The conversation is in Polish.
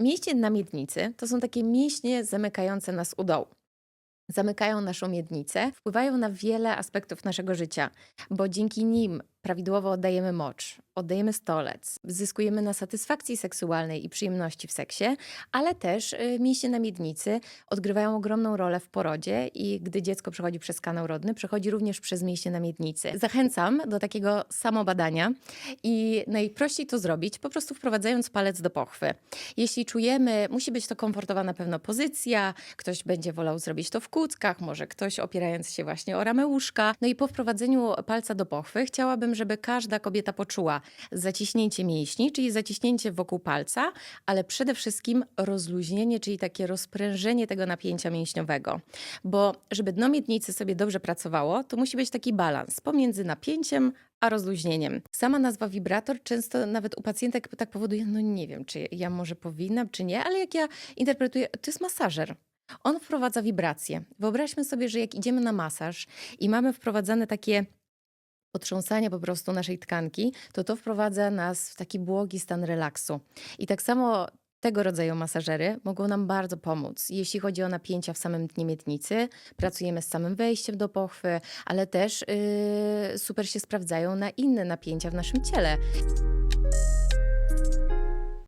Mięśnie na miednicy to są takie mięśnie zamykające nas u dołu. Zamykają naszą miednicę, wpływają na wiele aspektów naszego życia, bo dzięki nim prawidłowo oddajemy mocz, oddajemy stolec, zyskujemy na satysfakcji seksualnej i przyjemności w seksie, ale też y, mięśnie na miednicy odgrywają ogromną rolę w porodzie i gdy dziecko przechodzi przez kanał rodny, przechodzi również przez mięśnie na miednicy. Zachęcam do takiego samobadania i najprościej to zrobić po prostu wprowadzając palec do pochwy. Jeśli czujemy, musi być to komfortowa na pewno pozycja, ktoś będzie wolał zrobić to w kuckach, może ktoś opierając się właśnie o ramę łóżka. No i po wprowadzeniu palca do pochwy chciałabym, żeby każda kobieta poczuła zaciśnięcie mięśni, czyli zaciśnięcie wokół palca, ale przede wszystkim rozluźnienie, czyli takie rozprężenie tego napięcia mięśniowego. Bo żeby dno miednicy sobie dobrze pracowało, to musi być taki balans pomiędzy napięciem a rozluźnieniem. Sama nazwa wibrator często nawet u pacjentek tak powoduje, no nie wiem, czy ja może powinnam, czy nie, ale jak ja interpretuję, to jest masażer. On wprowadza wibracje. Wyobraźmy sobie, że jak idziemy na masaż i mamy wprowadzane takie potrząsanie po prostu naszej tkanki, to to wprowadza nas w taki błogi stan relaksu. I tak samo tego rodzaju masażery mogą nam bardzo pomóc, jeśli chodzi o napięcia w samym dnie miednicy. Pracujemy z samym wejściem do pochwy, ale też yy, super się sprawdzają na inne napięcia w naszym ciele.